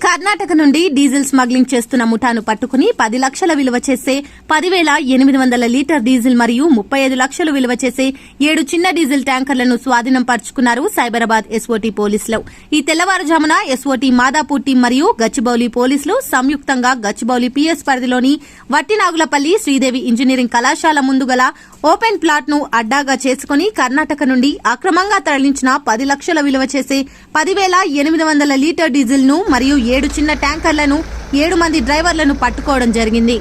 కర్ణాటక నుండి diesel smuggling చేస్తున్న ముఠాను పట్టుకుని పది లక్షల విలువ చేసే పదివేల ఎనిమిది వందల లీటర్ డీజిల్ మరియు ముప్పై ఐదు లక్షలు విలువ చేసే ఏడు చిన్న డీజిల్ ట్యాంకర్లను స్వాధీనం పరుచుకున్నారు సైబరాబాద్ ఎస్ఓటీ పోలీసులు. ఈ తెల్లవారుజామున ఎస్ఓటీ మాదాపూర్ టీం మరియు గచ్చిబౌలి పోలీసులు సంయుక్తంగా గచ్చిబౌలి పీఎస్ పరిధిలోని వట్టినాగులపల్లి శ్రీదేవి ఇంజనీరింగ్ కళాశాల ముందు గల ఓపెన్ ప్లాట్ను అడ్డాగా చేసుకుని కర్ణాటక నుండి అక్రమంగా తరలించిన పది లక్షల విలువ చేసే పదివేల ఎనిమిది వందల లీటర్ డీజిల్ను మరియు ఏడు చిన్న ట్యాంకర్లను ఏడు మంది డ్రైవర్లను పట్టుకోవడం జరిగింది.